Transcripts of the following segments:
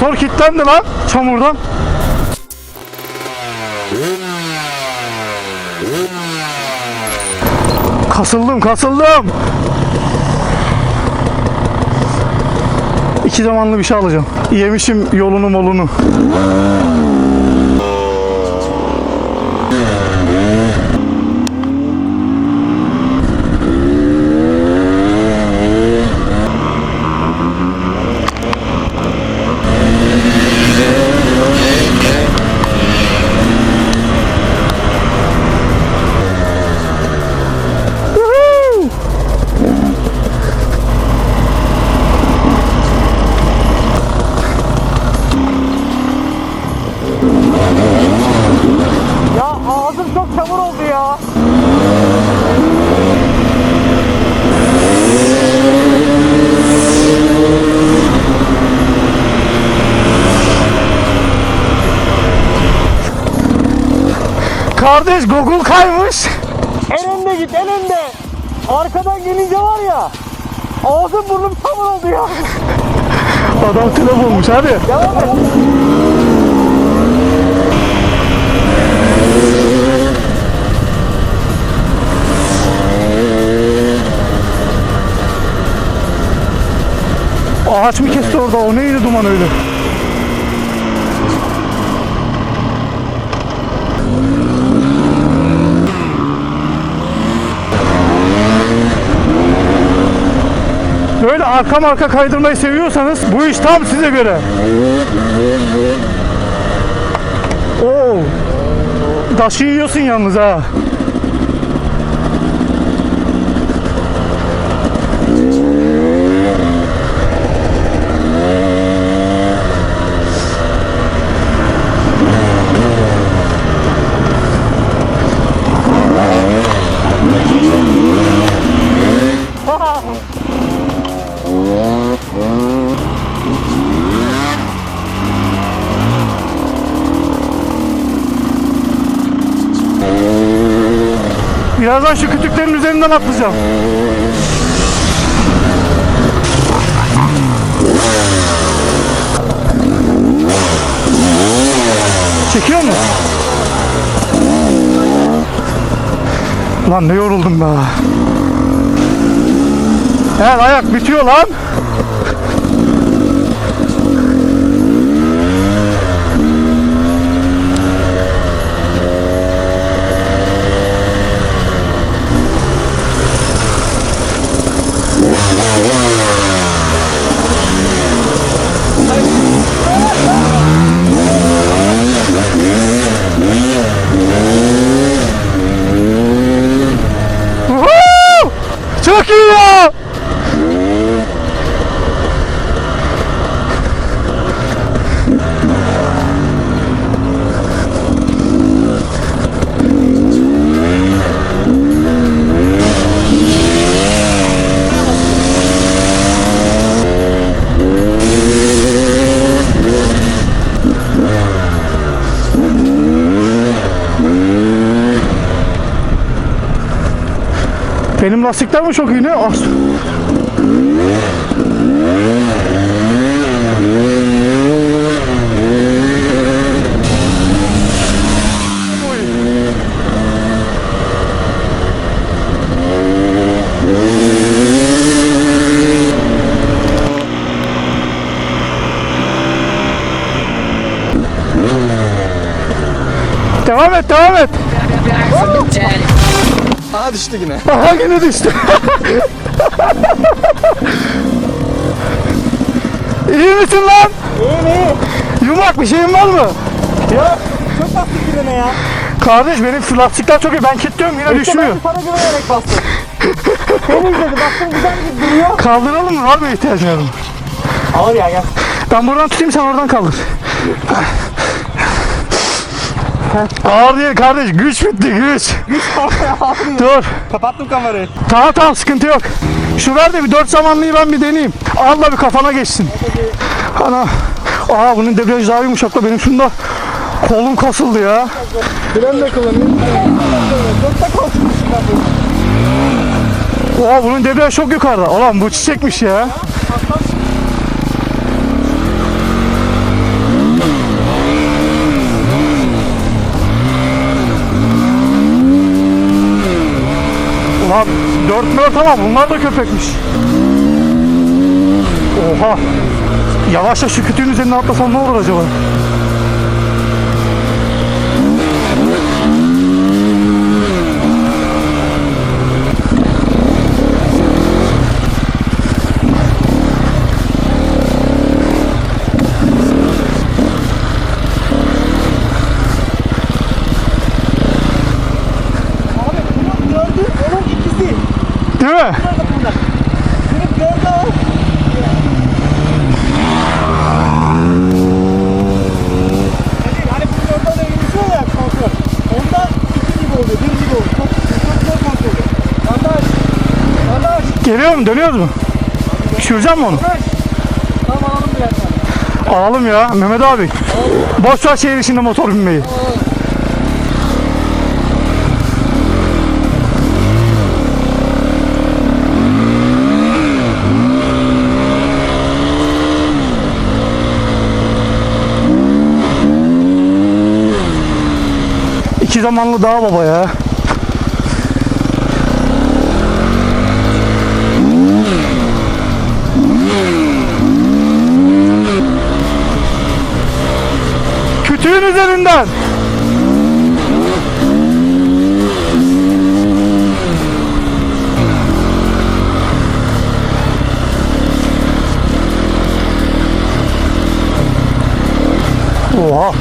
Motor kilitlendi lan çamurdan. Kasıldım kasıldım. İki zamanlı bir şey alacağım. Yemişim yolunu molunu. Kardeş Google kaymış. En önde git en önde. Arkadan gelince var ya. Ağzım burnum çamur oldu ya. Adam telef olmuş hadi. Devam et. Ağaç mı kesti orada? O neydi duman öyle? Böyle arka marka kaydırmayı seviyorsanız bu iş tam size göre. Oo. Taşı yiyorsun yalnız ha. Birazdan şu kütüklerin üzerinden atlayacağım. Çekiyor mu? Lan ne yoruldum be. Her ayak bitiyor lan. Benim lastikler mi çok iyi ne? Ah. Devam et, devam et. Aha düştü yine. Aha yine düştü. iyi misin lan? İyi mi? Yumak bir şeyin var mı? Yok. Çok bastık birine ya. Kardeş benim şu lastikler çok iyi. Ben kilitliyorum yine İşte düşmüyor. ben sana güvenerek bastım. Seni izledim. Baktım güzel gibi duruyor. Kaldıralım mı? Var mı ihtiyacın? Ağır ya gel. Ben buradan tutayım sen oradan kaldır. Ağır değil kardeş. Güç bitti güç. Dur. Kapattım kamerayı. Tamam tamam sıkıntı yok. Şu ver de bir dört zamanlıyı ben bir deneyeyim. Al da bir kafana geçsin. Ana. Aa bunun debriyaj daha yumuşak da benim şunda kolum kasıldı ya. Fren de kullanayım. Aa bunun debriyaj çok yukarıda. Ulan bu çiçekmiş ya. Ulan 4 4 ama bunlar da köpekmiş. Oha. Yavaşça şu kütüğün üzerine atlasam ne olur acaba? Abi bunu gördü. Onun ikisi. Değil mi? Bunlar. Bunu gördü o. Hani, hani bunun orada da yürüyüşüyor ya kontrol. Onda iki gibi oluyor. Bir gibi oluyor. Çok, çok zor kontrol oluyor. Yandaş. Yandaş. Geliyor mu? Dönüyoruz mu? Düşüreceğim mi onu? Tamam alalım birazdan. Alalım ya Mehmet abi. Boş ver şehir içinde motor binmeyi. İki zamanlı daha baba ya. Üzerinden. Oha.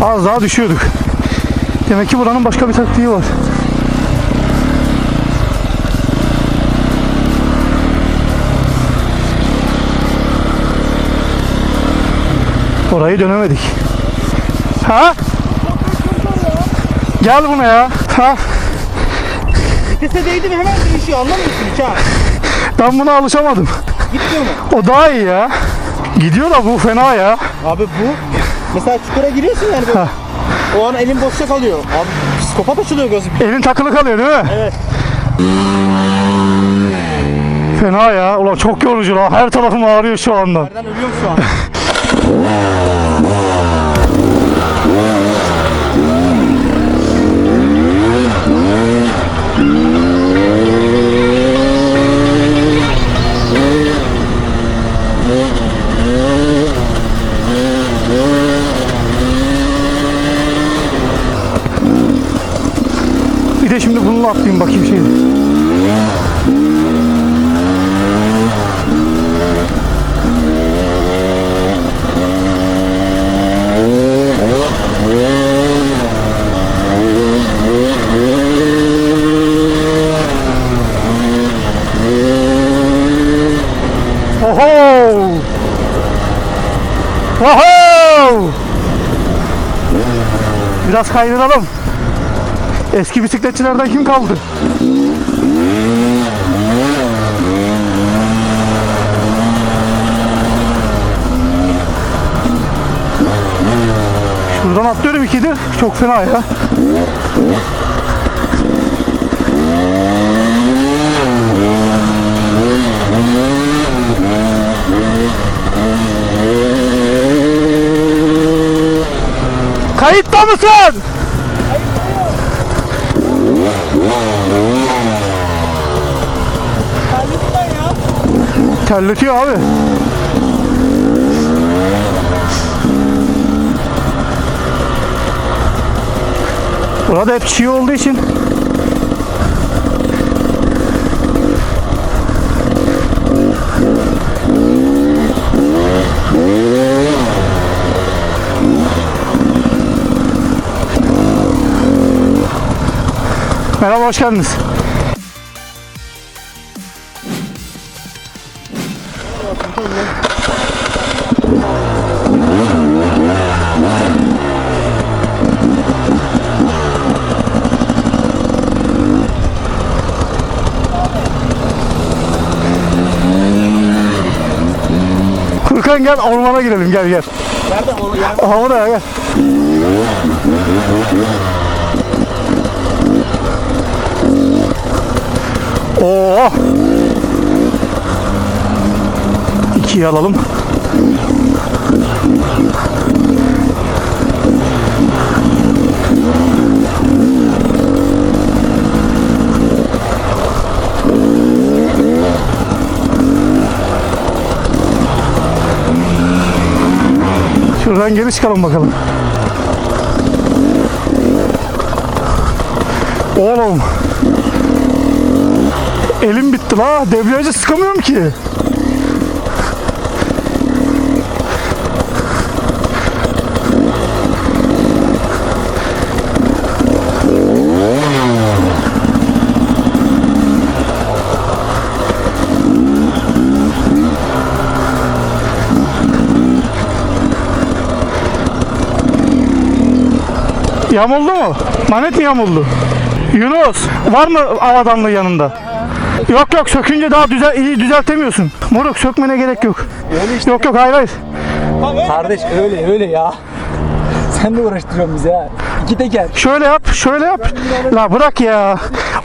Az daha düşüyorduk. Demek ki buranın başka bir taktiği var. Orayı dönemedik. Ha? Gel buna ya. Ha? Vitese değdi mi hemen değişiyor anlamıyorsun hiç ha. Ben buna alışamadım. Gitmiyor mu? O daha iyi ya. Gidiyor da bu fena ya. Abi bu mesela çukura giriyorsun yani böyle. O an elin boşta kalıyor. Abi psikopat açılıyor gözüm. Elin takılı kalıyor değil mi? Evet. Fena ya. Ulan çok yorucu lan. Her tarafım ağrıyor şu anda. Nereden ölüyorum şu an. Bir Biraz kaydıralım. Eski bisikletçilerden kim kaldı? Şuradan atlıyorum ikidir. Çok fena ya. Kayıtta mısın? Terletiyor abi. Burada hep çiğ olduğu için Merhaba hoş geldiniz. Furkan gel ormana girelim gel gel. Nerede o yer? Aha buraya gel. Oh. Oo. İkiye alalım. Şuradan geri çıkalım bakalım. Elim bitti la. Debriyajı sıkamıyorum ki. Yamuldu mu? Manet mi yamuldu? Yunus var mı avadanlığı yanında? Yok yok sökünce daha düzel iyi düzeltemiyorsun. Moruk sökmene gerek yok. Yok yok hayır hayır. Kardeş öyle öyle ya. Sen de uğraştırıyorsun bizi ha. İki teker. Şöyle yap şöyle yap. La bırak ya.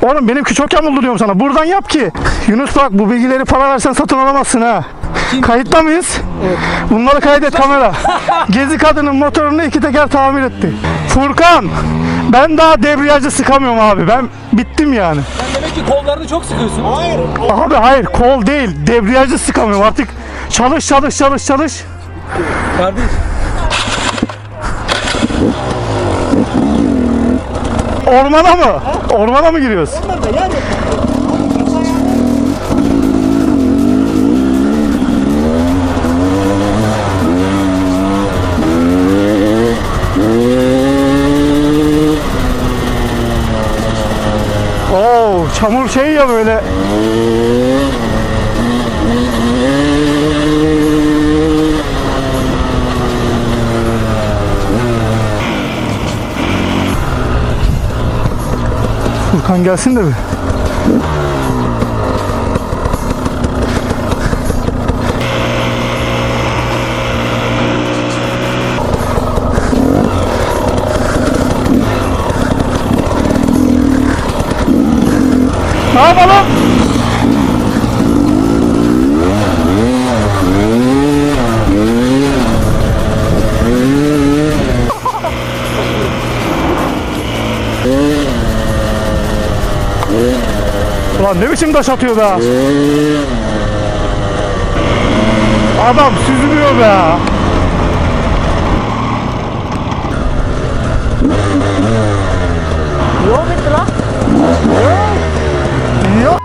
Oğlum benimki çok yamuldu diyorum sana. Buradan yap ki. Yunus bak bu bilgileri para versen satın alamazsın ha. Kayıtta mıyız? Bunları kaydet kamera. Gezi kadının motorunu iki teker tamir etti. Furkan ben daha debriyajı sıkamıyorum abi. Ben bittim yani. Çok sıkıyorsun. Hayır. Abi hayır kol değil debriyajı sıkamıyorum artık çalış çalış çalış çalış Kardeş. ormana mı ormana mı giriyoruz Oo, çamur şey ya böyle Furkan gelsin de bir. Taş atıyor be? Adam süzülüyor be. Yol bitti lan. Yok.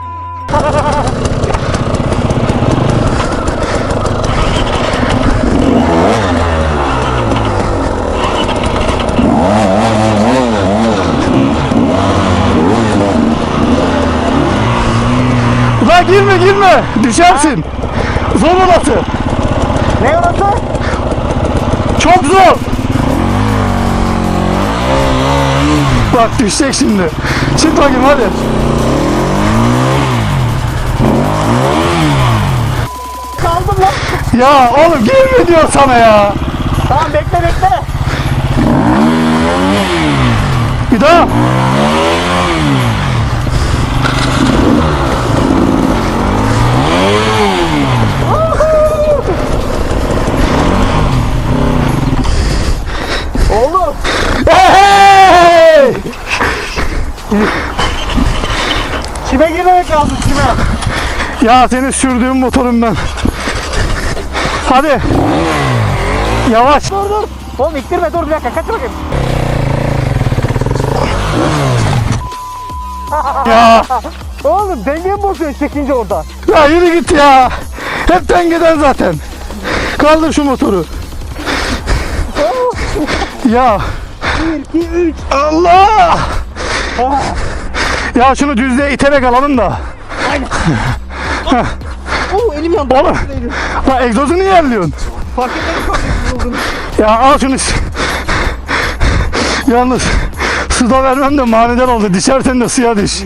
Girme düşersin. Zor orası. Ne orası? Çok zor. Bak düşecek şimdi. Çık bakayım hadi. Kaldım lan. Ya oğlum girme diyor sana ya. Tamam bekle bekle. Bir daha. Ya seni sürdüğüm motorum ben. Hadi. Yavaş. Dur dur. Oğlum iktirme dur bir dakika kaç bakayım. Ya. Oğlum dengemi bozuyor çekince orada. Ya yürü git ya. Hep dengeden zaten. Kaldır şu motoru. Ya. 1, 2, 3. Allah. Ya şunu düzlüğe iterek alalım da. Oo elim yandı. Oğlum. Lan egzozu niye yerliyorsun? Fark etmedim. Ya al şunu. Yalnız suda vermem de manidar oldu. Düşersen de suya düş.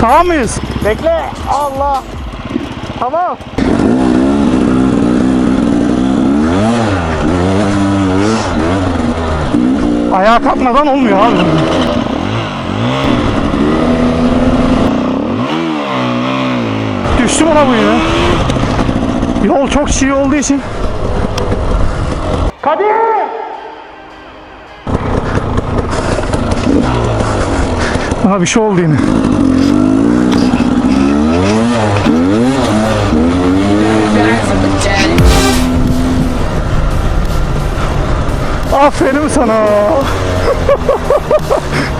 tamam mıyız? Bekle. Allah. Tamam. Ayağa kalkmadan olmuyor abi. Düştüm ona bu yine. Yol çok çiğ olduğu için. Kadir! Aha bir şey oldu yine. Aferin sana.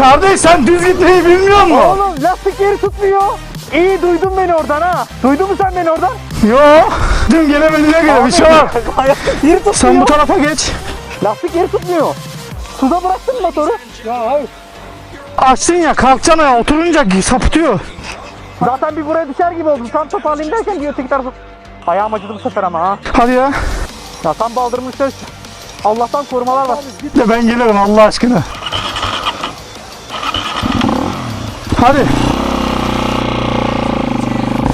Kardeş sen düz gitmeyi bilmiyor musun? Oğlum lastik yeri tutmuyor. İyi duydun beni oradan ha. Duydun mu sen beni oradan? Yo. Dün gelemediğine göre bir şey var. yeri tutmuyor. Sen bu tarafa geç. Lastik yeri tutmuyor. Suda bıraktın mı motoru? Ya hayır. Açsın ya kalkacaksın ya oturunca sapıtıyor. Zaten bir buraya düşer gibi oldum. Tam toparlayayım derken bir öteki tarafa. Ayağım acıdı bu sefer ama ha. Hadi ya. Ya tam baldırmışlar. Allah'tan korumalar var. De ben gelirim Allah aşkına. Hadi.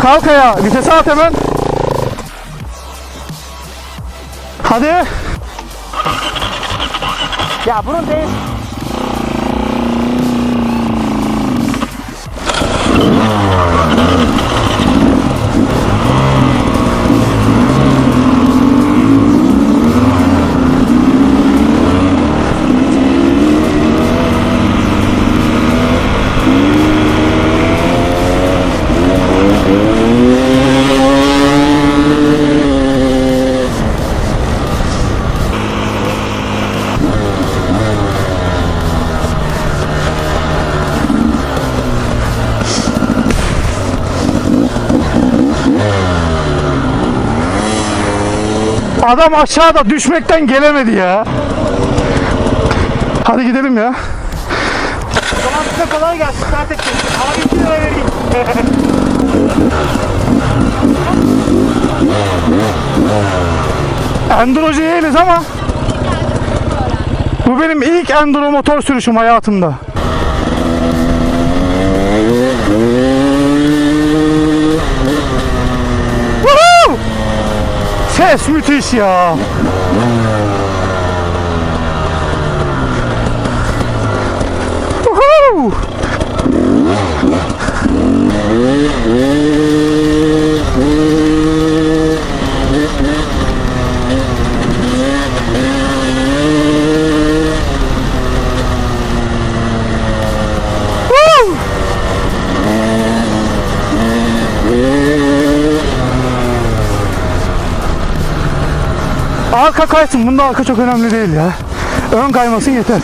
Kalk ayağa. Vitese at hemen. Hadi. Ya bunun değil. Adam aşağıda düşmekten gelemedi ya. Hadi gidelim ya. O zaman size kolay gelsin. Sert edeceğim. Abi 2 lira vereyim. Endurocu değiliz ama bu benim ilk enduro motor sürüşüm hayatımda. 巨蜥啊！Arka kaysın. Bunda arka çok önemli değil ya. Ön kaymasın yeter.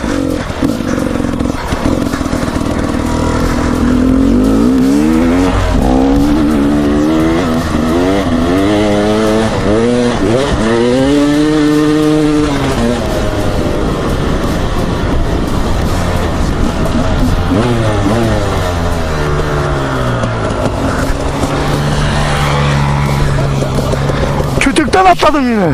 Kütükten atladım yine.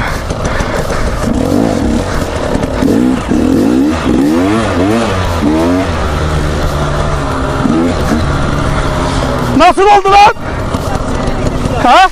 Nasıl oldu lan? Ha?